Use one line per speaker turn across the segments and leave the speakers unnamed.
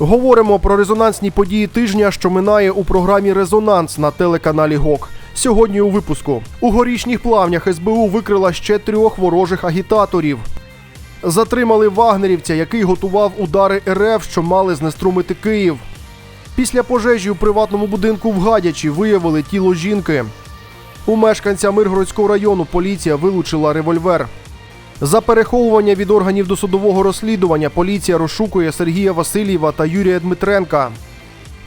Говоримо про резонансні події тижня, що минає у програмі Резонанс на телеканалі ГОК. Сьогодні у випуску у горішніх плавнях СБУ викрила ще трьох ворожих агітаторів. Затримали вагнерівця, який готував удари РФ, що мали знеструмити Київ. Після пожежі у приватному будинку в Гадячі виявили тіло жінки. У мешканця Миргородського району поліція вилучила револьвер. За переховування від органів досудового розслідування поліція розшукує Сергія Васильєва та Юрія Дмитренка.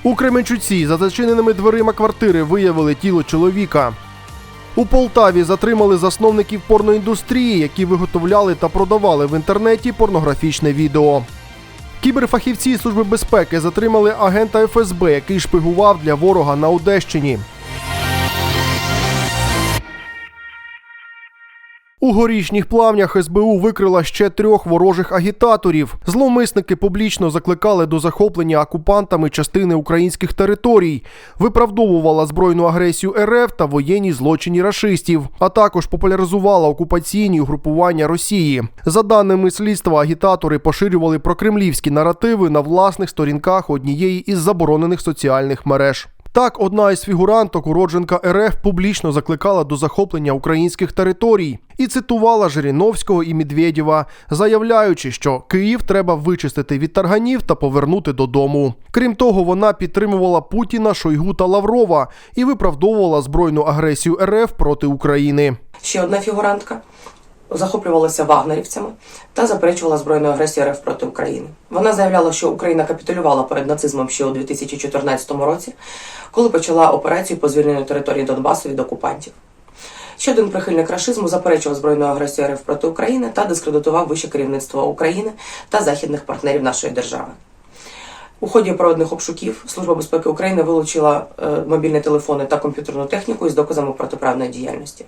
У Кременчуці за зачиненими дверима квартири виявили тіло чоловіка. У Полтаві затримали засновників порноіндустрії, які виготовляли та продавали в інтернеті порнографічне відео. Кіберфахівці Служби безпеки затримали агента ФСБ, який шпигував для ворога на Одещині. У горішніх плавнях СБУ викрила ще трьох ворожих агітаторів. Зловмисники публічно закликали до захоплення окупантами частини українських територій, виправдовувала збройну агресію РФ та воєнні злочині рашистів, а також популяризувала окупаційні угрупування Росії. За даними слідства, агітатори поширювали прокремлівські наративи на власних сторінках однієї із заборонених соціальних мереж. Так, одна із фігуранток, уродженка РФ, публічно закликала до захоплення українських територій і цитувала Жириновського і Медведєва, заявляючи, що Київ треба вичистити від тарганів та повернути додому. Крім того, вона підтримувала Путіна, Шойгу та Лаврова і виправдовувала збройну агресію РФ проти України.
Ще одна фігурантка захоплювалася вагнерівцями та заперечувала збройну агресію РФ проти України. Вона заявляла, що Україна капітулювала перед нацизмом ще у 2014 році, коли почала операцію по звільненню території Донбасу від окупантів. Ще один прихильник рашизму заперечував збройну агресію РФ проти України та дискредитував вище керівництво України та західних партнерів нашої держави. У ході проведених обшуків Служба безпеки України вилучила е, мобільні телефони та комп'ютерну техніку із доказами протиправної діяльності.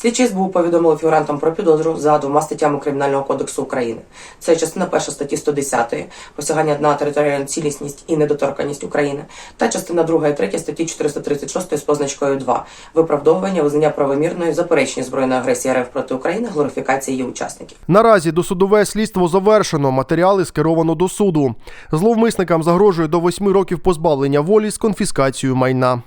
Слідчі СБУ повідомили фігурантам про підозру за двома статтями Кримінального кодексу України. Це частина перша статті 110 посягання на територіальну цілісність і недоторканність України, та частина друга і третя статті 436 з позначкою 2 виправдовування визнання правомірної заперечення збройної агресії РФ проти України, глорифікації її учасників.
Наразі досудове слідство завершено. Матеріали скеровано до суду. Зловмисникам загрожує до восьми років позбавлення волі з конфіскацією майна.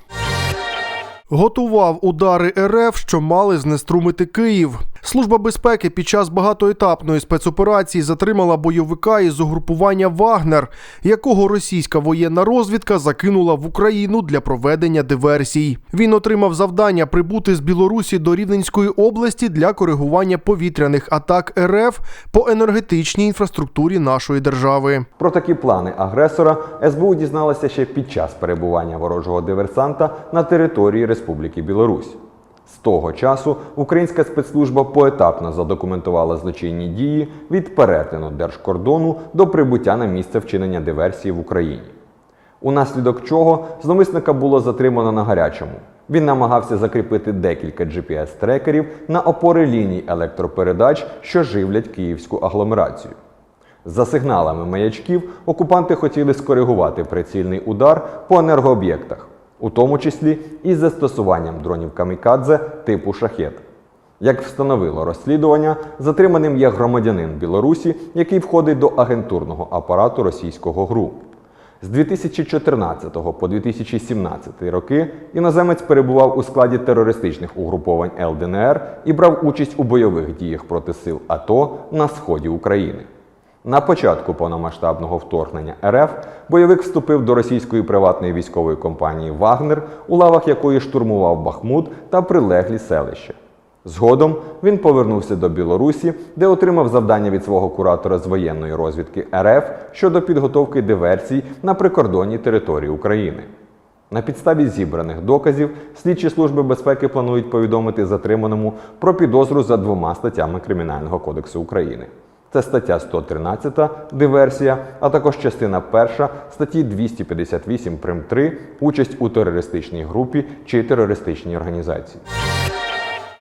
Готував удари РФ, що мали знеструмити Київ. Служба безпеки під час багатоетапної спецоперації затримала бойовика із угрупування Вагнер, якого російська воєнна розвідка закинула в Україну для проведення диверсій. Він отримав завдання прибути з Білорусі до Рівненської області для коригування повітряних атак РФ по енергетичній інфраструктурі нашої держави.
Про такі плани агресора СБУ дізналася ще під час перебування ворожого диверсанта на території Республіки Білорусь. З того часу українська спецслужба поетапно задокументувала злочинні дії від перетину держкордону до прибуття на місце вчинення диверсії в Україні. Унаслідок чого зловмисника було затримано на гарячому. Він намагався закріпити декілька GPS-трекерів на опори ліній електропередач, що живлять київську агломерацію. За сигналами маячків окупанти хотіли скоригувати прицільний удар по енергооб'єктах, у тому числі із застосуванням дронів камікадзе типу шахет. Як встановило розслідування, затриманим є громадянин Білорусі, який входить до агентурного апарату російського ГРУ. З 2014 по 2017 роки іноземець перебував у складі терористичних угруповань ЛДНР і брав участь у бойових діях проти сил АТО на сході України. На початку повномасштабного вторгнення РФ бойовик вступив до російської приватної військової компанії Вагнер, у лавах якої штурмував Бахмут та прилеглі селища. Згодом він повернувся до Білорусі, де отримав завдання від свого куратора з воєнної розвідки РФ щодо підготовки диверсій на прикордонній території України. На підставі зібраних доказів слідчі служби безпеки планують повідомити затриманому про підозру за двома статтями Кримінального кодексу України. Це стаття 113 диверсія, а також частина 1 статті 258 прим 3 участь у терористичній групі чи терористичній організації.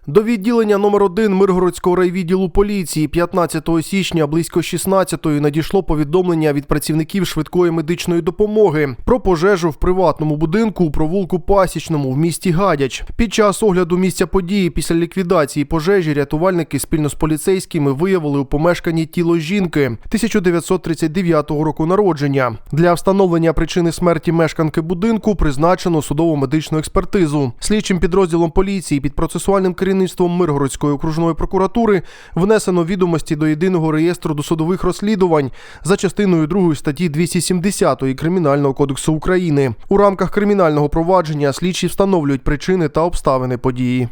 До відділення номер 1 Миргородського райвідділу поліції 15 січня близько 16-ї надійшло повідомлення від працівників швидкої медичної допомоги про пожежу в приватному будинку у провулку Пасічному в місті Гадяч. Під час огляду місця події після ліквідації пожежі рятувальники спільно з поліцейськими виявили у помешканні тіло жінки 1939 року народження. Для встановлення причини смерті мешканки будинку призначено судово медичну експертизу. Слідчим підрозділом поліції під процесуальним керівництвом Миргородської окружної прокуратури внесено відомості до єдиного реєстру досудових розслідувань за частиною 2 статті 270 Кримінального кодексу України. У рамках кримінального провадження слідчі встановлюють причини та обставини події.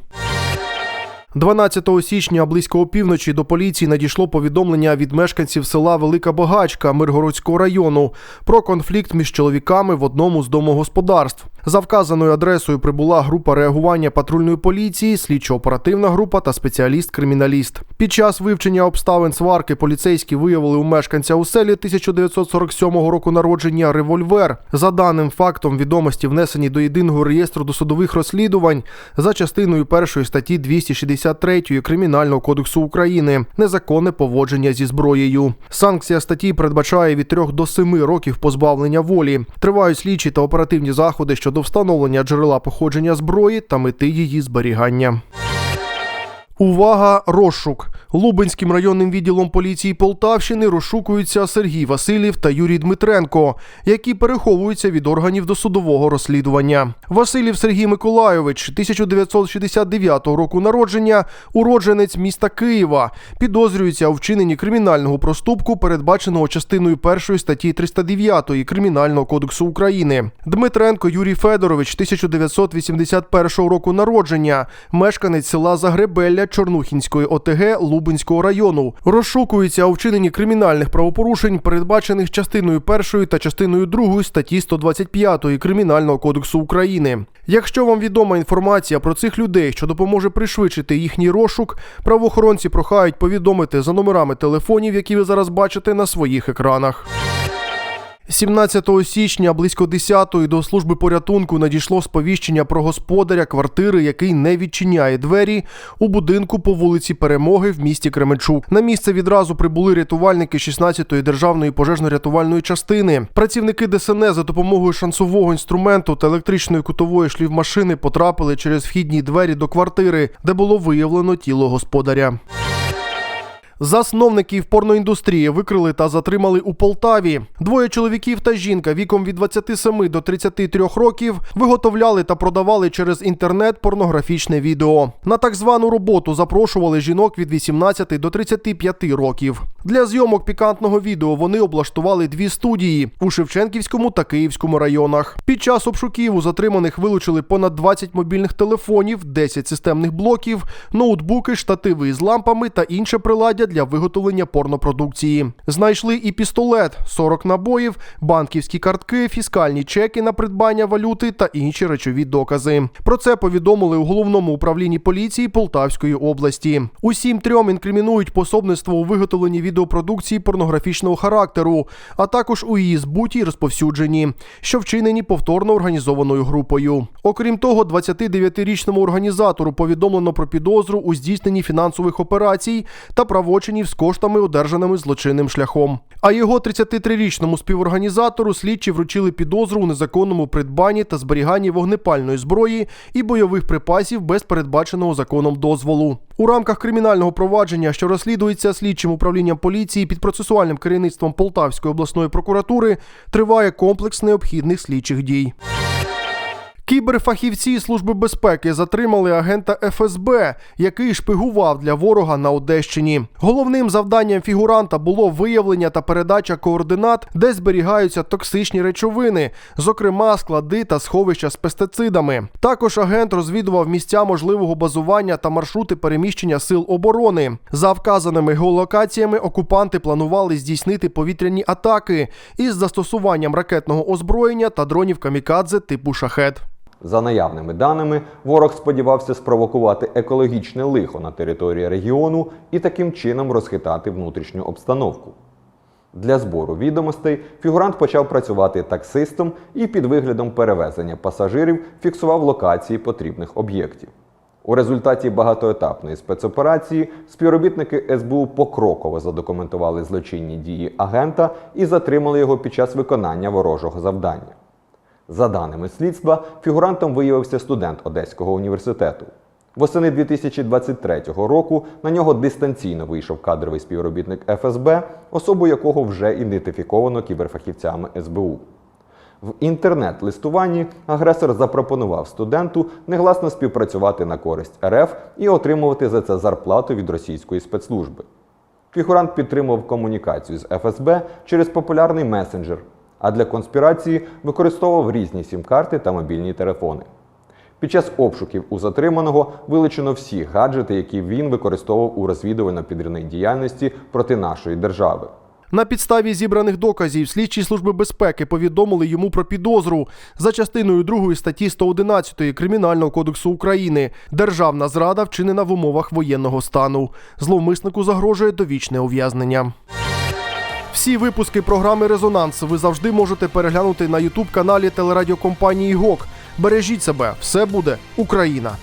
12 січня близько опівночі до поліції надійшло повідомлення від мешканців села Велика Богачка Миргородського району про конфлікт між чоловіками в одному з домогосподарств. За вказаною адресою прибула група реагування патрульної поліції, слідчо-оперативна група та спеціаліст-криміналіст. Під час вивчення обставин сварки поліцейські виявили у мешканця у селі 1947 року народження револьвер. За даним фактом відомості внесені до єдиного реєстру досудових розслідувань за частиною першої статті 263 Кримінального кодексу України незаконне поводження зі зброєю. Санкція статті передбачає від 3 до 7 років позбавлення волі. Тривають слідчі та оперативні заходи щодо встановлення джерела походження зброї та мети її зберігання. Увага, розшук. Лубенським районним відділом поліції Полтавщини розшукуються Сергій Васильєв та Юрій Дмитренко, які переховуються від органів досудового розслідування. Васильєв Сергій Миколайович, 1969 року народження, уродженець міста Києва, підозрюється у вчиненні кримінального проступку, передбаченого частиною 1 статті 309 Кримінального кодексу України. Дмитренко Юрій Федорович, 1981 року народження, мешканець села Загребелля Чорнухінської ОТГ Лубенського району. Розшукується у вчиненні кримінальних правопорушень, передбачених частиною 1 та частиною 2 статті 125 Кримінального кодексу України. Якщо вам відома інформація про цих людей, що допоможе пришвидшити їхній розшук, правоохоронці прохають повідомити за номерами телефонів, які ви зараз бачите на своїх екранах. 17 січня близько 10-ї до служби порятунку надійшло сповіщення про господаря квартири, який не відчиняє двері у будинку по вулиці Перемоги в місті Кременчук. На місце відразу прибули рятувальники 16-ї державної пожежно-рятувальної частини. Працівники ДСНС за допомогою шансового інструменту та електричної кутової шлівмашини потрапили через вхідні двері до квартири, де було виявлено тіло господаря. Засновників порноіндустрії викрили та затримали у Полтаві. Двоє чоловіків та жінка віком від 27 до 33 років виготовляли та продавали через інтернет порнографічне відео. На так звану роботу запрошували жінок від 18 до 35 років. Для зйомок пікантного відео вони облаштували дві студії у Шевченківському та Київському районах. Під час обшуків у затриманих вилучили понад 20 мобільних телефонів, 10 системних блоків, ноутбуки, штативи із лампами та інше приладдя для виготовлення порнопродукції. Знайшли і пістолет, 40 набоїв, банківські картки, фіскальні чеки на придбання валюти та інші речові докази. Про це повідомили у головному управлінні поліції Полтавської області. Усім трьом інкримінують пособництво у виготовленні відеопродукції порнографічного характеру, а також у її збуті й розповсюдженні, що вчинені повторно організованою групою. Окрім того, 29-річному організатору повідомлено про підозру у здійсненні фінансових операцій та правочинів з коштами, одержаними злочинним шляхом. А його 33-річному співорганізатору слідчі вручили підозру у незаконному придбанні та зберіганні вогнепальної зброї і бойових припасів без передбаченого законом дозволу. У рамках кримінального провадження, що розслідується слідчим управлінням поліції під процесуальним керівництвом Полтавської обласної прокуратури, триває комплекс необхідних слідчих дій. Кіберфахівці Служби безпеки затримали агента ФСБ, який шпигував для ворога на Одещині. Головним завданням фігуранта було виявлення та передача координат, де зберігаються токсичні речовини, зокрема склади та сховища з пестицидами. Також агент розвідував місця можливого базування та маршрути переміщення сил оборони. За вказаними геолокаціями окупанти планували здійснити повітряні атаки із застосуванням ракетного озброєння та дронів камікадзе типу шахет.
За наявними даними, ворог сподівався спровокувати екологічне лихо на території регіону і таким чином розхитати внутрішню обстановку. Для збору відомостей фігурант почав працювати таксистом і під виглядом перевезення пасажирів фіксував локації потрібних об'єктів. У результаті багатоетапної спецоперації співробітники СБУ покроково задокументували злочинні дії агента і затримали його під час виконання ворожого завдання. За даними слідства, фігурантом виявився студент Одеського університету. Восени 2023 року на нього дистанційно вийшов кадровий співробітник ФСБ, особу якого вже ідентифіковано кіберфахівцями СБУ. В інтернет-листуванні агресор запропонував студенту негласно співпрацювати на користь РФ і отримувати за це зарплату від російської спецслужби. Фігурант підтримував комунікацію з ФСБ через популярний месенджер, а для конспірації використовував різні сім-карти та мобільні телефони. Під час обшуків у затриманого вилучено всі гаджети, які він використовував у розвідувально-підривній діяльності проти нашої держави.
На підставі зібраних доказів слідчі служби безпеки повідомили йому про підозру за частиною 2 статті 111 Кримінального кодексу України Державна зрада вчинена в умовах воєнного стану. Зловмиснику загрожує довічне ув'язнення. Всі випуски програми Резонанс ви завжди можете переглянути на Ютуб каналі телерадіокомпанії ГОК. Бережіть себе, все буде Україна.